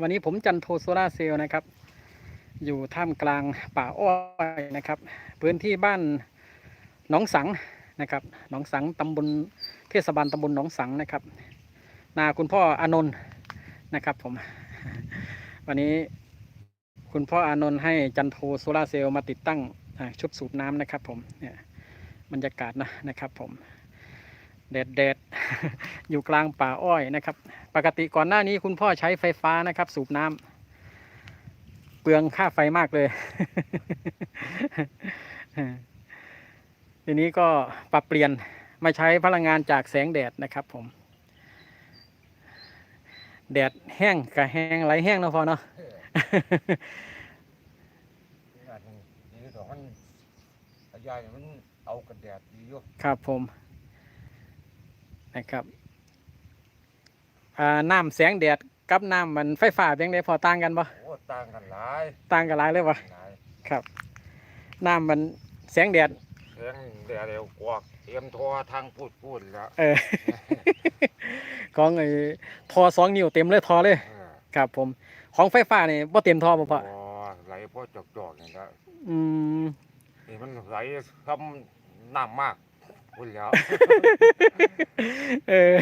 วันนี้ผมจันโทโซล่าเซลล์นะครับ อยู่ท่ามกลางป่าอ้อยนะครับ พื้นที่บ้านหนองสังนะครับหนองสังตำบลเทศบาลตำบลหนองสังนะครับ นาคุณพ่ออานนท์นะครับผม วันนี้คุณพ่ออานนท์ให้จันโทโซล่าเซลล์มาติดตั้งชุดสูบน้ำนะครับผมเนี่ยบรรยากาศนะนะครับผมแดดแดด อยู่กลางป่าอ้อยนะครับ ปกติก่อนหน้านี้คุณพ่อใช้ไฟฟ้านะครับ สูบน้ำเปลืองค่าไฟมากเลย ทีนี้ก็ปรับเปลี่ยนมาใช้พลังงานจากแสงแดดนะครับ ผม แดดแห้งกับแห้งไหลแห้งเนาะพอเนาะอันนี้นี่ดอกมันขยายมันเอากระแดดดีอยู่ครับผม นะครับอ่าน้ำแสงแดดกับน้ำมันไฟฟ้าเป็นไงพอต่างกันปะโอ้ต่างกันหลายต่างกันหลายเลยปะหลายครับน้ำมันแสงแดดเสียงแดดเร็วกว่าเตรียมทอทางพูดพูดแล้วเออของไอ้ทอสองนิ้วเต็มเลยทอเลยเออครับ ผมของไฟฟ้านี่บ่เต็มทอบ่พอพอไหลพอจอกจอกๆนี่แล้วอืมนี่มันไหลทำน้ำมาก พูดแล้วเออ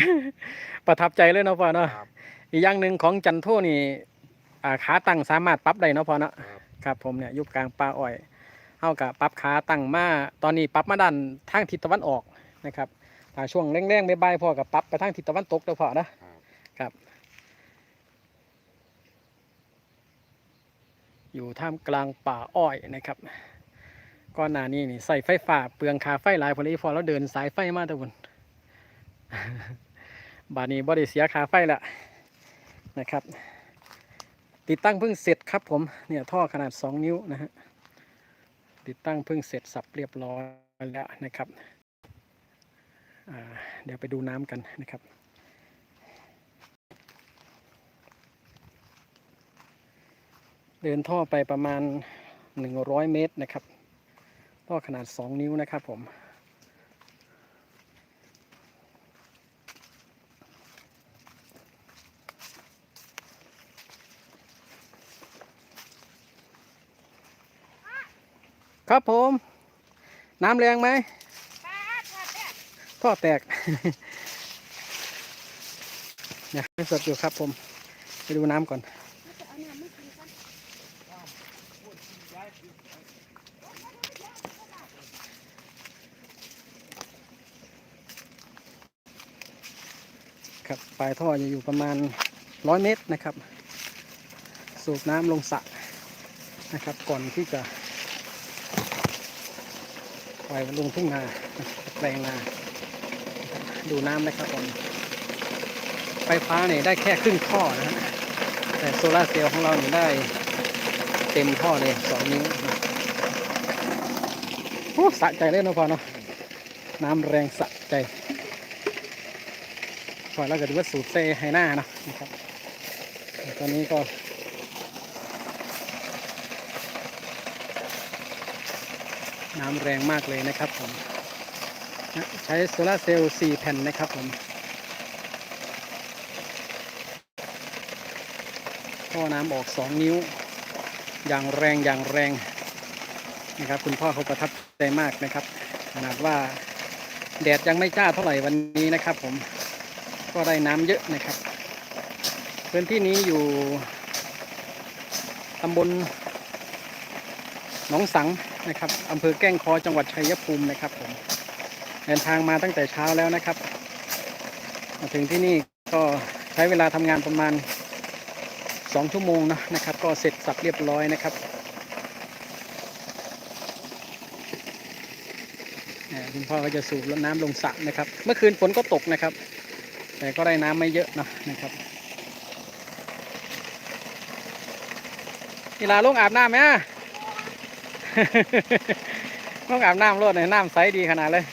ประทับใจเลยเนาะพ่อเนาะครับ อีกอย่างหนึ่งของจันโทนี่อ่าขาตั้งสามารถปรับได้เนาะพ่อเนาะครับ ครับผมเนี่ยอยุบกลางป่าอ้อยเฮากับปรับขาตั้งมาตอนนี้ปรับมาด้านทางทิศตะวันออกนะครับถ้าช่วงแรงๆบ่ายๆพ่อกับปรับไปทางทิศตะวันตกเด้อพ่อนะ ครับครับอยู่ท่ามกลางป่าอ้อยนะครับ ก่อนหน้านี้นี่ใส่ไฟฟ้าเปลืองคาไฟหลายพอลีพอแล้วเดินสายไฟมาทุกคนบาดนี้บ่ได้เสียคาไฟละนะครับ ติดตั้งเพิ่งเสร็จครับผมเนี่ยท่อขนาด 2 นิ้วนะฮะติดตั้งเพิ่งเสร็จสับเรียบร้อยแล้วนะครับเดี๋ยวไปดูน้ำกันนะครับเดินท่อไปประมาณ 100 เมตรนะครับ ท่อขนาด 2 นิ้วนะครับผม ครับผม น้ำแรงไหมท่อแตกเนี่ยให้สดอยู่ครับผม ไปดูน้ำก่อน ครับปลายท่อจะอยู่ประมาณร้อยเมตรนะครับ สูบน้ำลงสระนะครับ ก่อนที่จะปล่อยลงทุ่งนาแปลงนาดูน้ำนะครับผมไฟฟ้าเนี่ยได้แค่ครึ่งท่อนะฮะแต่โซลาเซลล์ของเราเนี่ยได้เต็มท่อเลยสองนิ้วโอ้สะใจเลยนะพอเนาะน้ำแรงสะใจ พอแล้วก็ดูว่าสูตรเซไฮหน้าเนาะนะครับตอนนี้ก็น้ำแรงมากเลยนะครับผมใช้โซลาเซลล์4แผ่นนะครับผมท่อน้ำออก 2 นิ้ว อย่างแรงอย่างแรงนะครับ คุณพ่อเขาประทับใจมากนะครับ ขนาดว่าแดดยังไม่จ้าเท่าไหร่วันนี้นะครับผม ก็ได้น้ำเยอะนะครับ พื้นที่นี้อยู่ตำบลหนองสังนะครับอำเภอแก้งคอจังหวัดชัยภูมินะครับผมเดินทางมาตั้งแต่เช้าแล้วนะครับ มาถึงที่นี่ก็ใช้เวลาทำงานประมาณ 2 ชั่วโมงนะนะครับ ก็เสร็จสับเรียบร้อยนะครับคุณพ่อก็จะสูบน้ำลงสระนะครับ เมื่อคืนฝนก็ตกนะครับ แต่ก็ได้น้ำไม่เยอะนะนะครับนี่ลาลงอาบน้ำไหมอะลงอาบน้ำรวดเลยน้ำใสดีขนาดเลย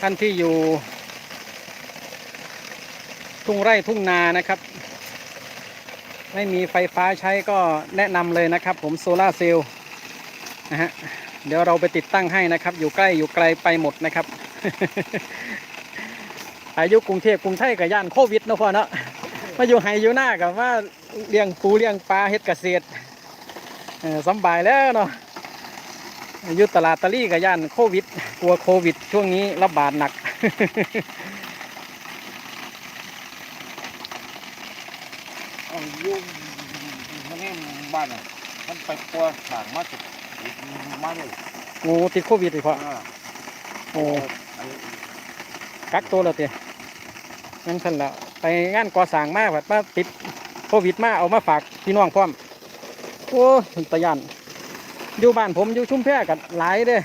ท่านที่อยู่ ทุ่งไร่ทุ่งนานะครับ ไม่มีไฟฟ้าใช้ก็แนะนำเลยนะครับ ผมโซลาเซลล์นะฮะเดี๋ยวเราไปติดตั้งให้นะครับ อยู่ใกล้อยู่ไกลไปหมดนะครับ อายุกรุงเทพกรุงไทยกับย่านโควิดนะพ่อเนาะมาอยู่ไฮอยู่หน้ากับว่าเลี้ยงปูเลี้ยงปลาเฮ็ดเกษตรเออสบายแล้วเนาะอยู่ตลาดตะลี่กับย่านโควิด กลัวโควิด ช่วงนี้ระบาดหนัก เอายุ่งมันนี่ บ้านอะมันไปปัวสร้างมาจากมาเลยโอ้ติดโควิดอีกพ่ออ่าโอ้ไอ้กักตัวแล้วเตี้ยงั้นท่านละไปงานก่อสร้างมาแบบมาติดโควิดมาเอามาฝากพี่น้องพร้อมโอ้ยตะยันอยู่บ้านผมอยู่ชุมแพกันหลายเด้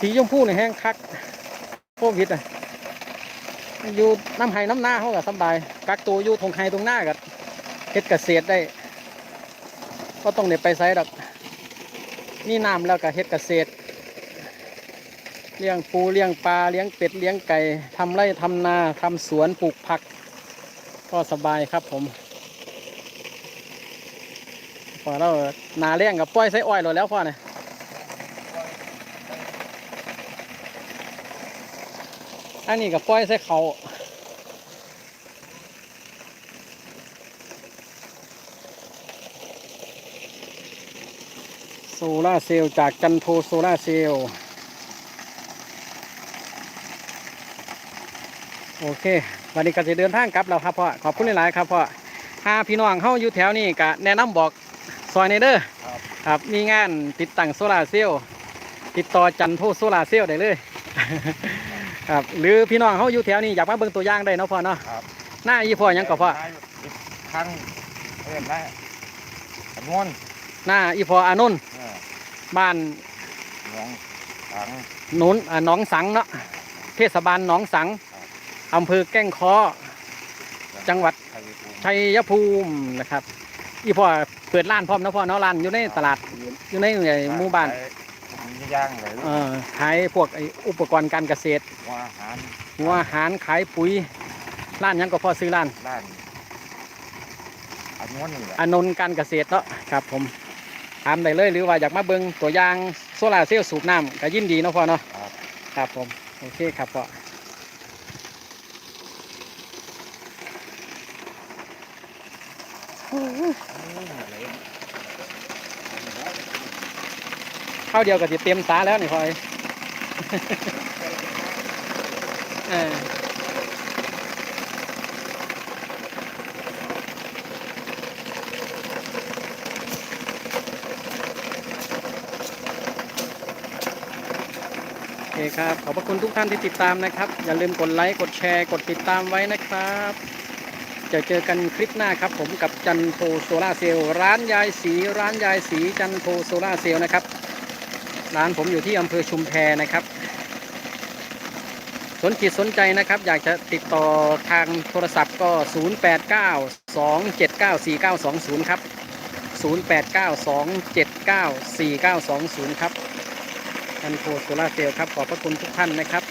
สีชมพูนี่แห้งคักโควิดอะอยู่น้ำไห้น้ำหน้าเขาก็สำบายกักตัวอยู่ทงไห้ตรงหน้ากับเฮ็ดเกษตรได้ ก็ต้องเด็ไปไซดอกนี่น้ำแล้วก็เฮ็ดเกษตร เลี้ยงปูเลี้ยงปลาเลี้ยงเป็ดเลี้ยงไก่ทำไร่ทำนาทำสวนปลูกผัก ก็สบายครับผมพอเรานาเลี้ยงกับป้อยใส่อ้อยเลยแล้วพ่อเนี่ยอันนี้กับป้อยใส่เขา ซล่าร์เซลล์จากจันโทโซล่าร์เซลล์โอเค วันนี้ก็จะเดินทางกลับแล้วครับพ่อ ขอบคุณหลาย ๆ ครับพ่อหาพี่น้องเฮาอยู่แถวนี้ก็แนะนำบอกซอยในเด้อครับครับ มีงานติดตั้งโซลาร์เซลล์ติดต่อจันโทโซลาร์เซลล์ได้เลย ครับ หรือพี่น้องเฮาอยู่แถวนี้อยากมาเบิ่งตัวอย่างได้เนาะพ่อเนาะครับหน้าอีพ่อหยังก็พ่อครั้งเอิ้นได้จำนวนหน้าอีพ่ออานนท์เออ บ้านหนองถังหนุนอ่าหนองสังเนาะเทศบาลหนองสังอำเภอแก้งเคอจังหวัดชัยภูมิชัยภูมินะครับ อีพ่อเปิดร้านพร้อมนะพ่อเนาะร้านอยู่ในตลาดอยู่ในหมู่บ้านมีย่างเลยเอ่อขายพวกไอ้อุปกรณ์การเกษตรว่าอาหารหัวอาหารขายปุ๋ยร้านหยังก็พอซื้อร้านร้านอันนวนนี่แหละอานนท์การเกษตรเนาะครับผม ถามได้เลยหรือว่าอยากมาเบิ่งตัวอย่างโซลาร์เซลล์สูบน้ำก็ยินดีเนาะพ่อเนาะครับ ครับผม โอเคครับพ่อเข้าวเดียวก็จะเต็มสาแล้วนี่พ่อยเออ เคครับ ขอบพระคุณทุกท่านที่ติดตามนะครับ อย่าลืมกดไลค์ กดแชร์ กดติดตามไว้นะครับ จะเจอกันคลิปหน้าครับ ผมกับจันโทโซล่าเซลล์ร้านยายสีร้านยายสีจันโทโซล่าเซลล์นะครับ ร้านผมอยู่ที่อำเภอชุมแพนะครับ สนจิตสนใจนะครับ อยากจะติดต่อทางโทรศัพท์ก็ 0892794920 ครับ 0892794920 ครับ จันโคโซลาเซลล์ครับขอบพระคุณทุกท่านนะครับ